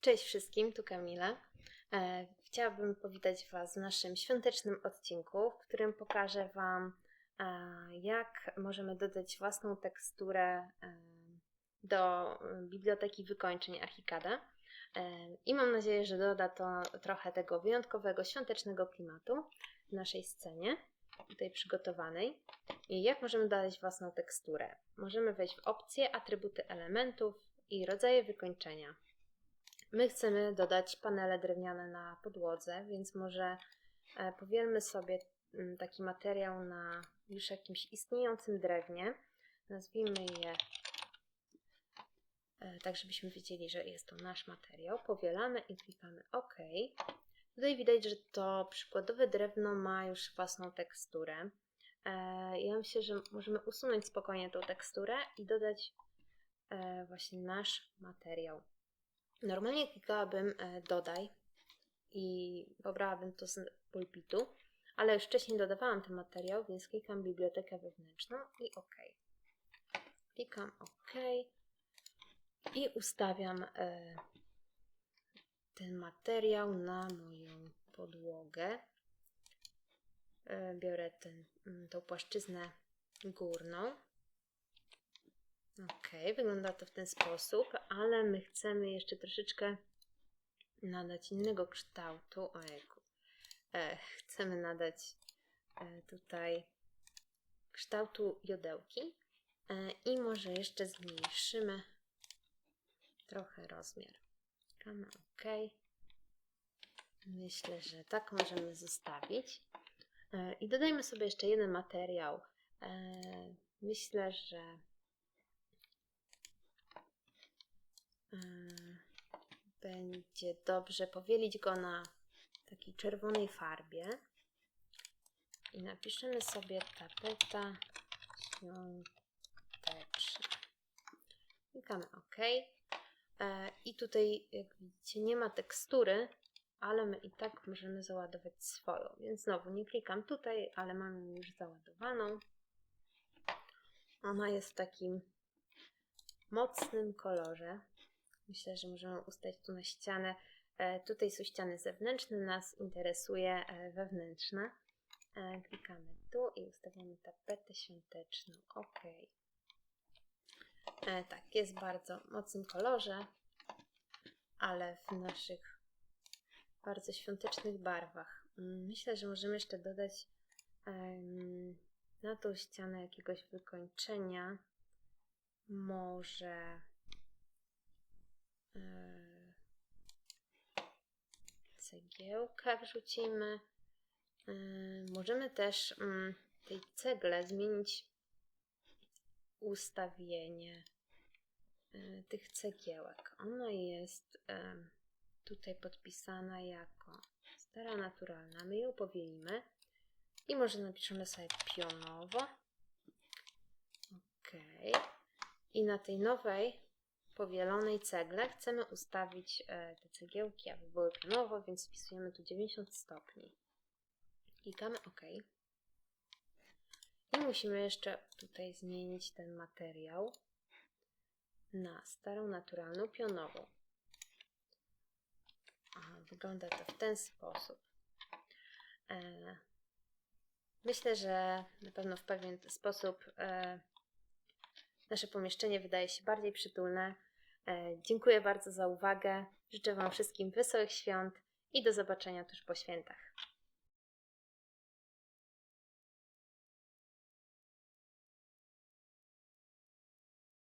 Cześć wszystkim, tu Kamila. E, chciałabym powitać Was w naszym świątecznym odcinku, w którym pokażę Wam, e, jak możemy dodać własną teksturę e, do biblioteki wykończeń Archicada. I mam nadzieję, że doda to trochę tego wyjątkowego, świątecznego klimatu w naszej scenie, tutaj przygotowanej. I jak możemy dodać własną teksturę? Możemy wejść w opcje, atrybuty elementów i rodzaje wykończenia. My chcemy dodać panele drewniane na podłodze, więc może e, powielmy sobie mm, taki materiał na już jakimś istniejącym drewnie. Nazwijmy je e, tak, żebyśmy wiedzieli, że jest to nasz materiał. Powielamy i klikamy OK. Tutaj widać, że to przykładowe drewno ma już własną teksturę. E, ja myślę, że możemy usunąć spokojnie tą teksturę i dodać właśnie nasz materiał. Normalnie klikałabym e, dodaj i pobrałabym to z pulpitu, ale już wcześniej dodawałam ten materiał, więc klikam bibliotekę wewnętrzną i OK. Klikam OK i ustawiam e, ten materiał na moją podłogę. E, biorę ten, tą płaszczyznę górną Ok, wygląda to w ten sposób, ale my chcemy jeszcze troszeczkę nadać innego kształtu. Ojejku. E, chcemy nadać e, tutaj kształtu jodełki e, i może jeszcze zmniejszymy trochę rozmiar. OK. Myślę, że tak możemy zostawić. E, I dodajmy sobie jeszcze jeden materiał. E, myślę, że będzie dobrze powielić go na takiej czerwonej farbie i napiszemy sobie tapeta świąteczna. Klikamy OK. E, I tutaj, jak widzicie, nie ma tekstury, ale my i tak możemy załadować swoją. Więc znowu nie klikam tutaj, ale mam ją już załadowaną. Ona jest w takim mocnym kolorze. Myślę, że możemy ustać tu na ścianę. E, tutaj są ściany zewnętrzne, nas interesuje e, wewnętrzna. E, klikamy tu i ustawiamy tapetę świąteczną. OK. Tak, jest bardzo mocnym kolorze, ale w naszych bardzo świątecznych barwach. Mm, myślę, że możemy jeszcze dodać na tą ścianę jakiegoś wykończenia. Może cegiełkę wrzucimy. Yy, możemy też mm, tej cegle zmienić ustawienie yy, tych cegiełek. Ona jest tutaj podpisana jako stara naturalna. My ją powielimy i może napiszemy sobie pionowo. Ok. I na tej nowej powielonej cegle chcemy ustawić e, te cegiełki, aby były pionowo, więc wpisujemy tu 90 stopni. Klikamy OK. I musimy jeszcze tutaj zmienić ten materiał na starą, naturalną, pionową. Aha, wygląda to w ten sposób. E, myślę, że na pewno w pewien sposób e, nasze pomieszczenie wydaje się bardziej przytulne. E, dziękuję bardzo za uwagę. Życzę Wam wszystkim wesołych świąt i do zobaczenia tuż po świętach.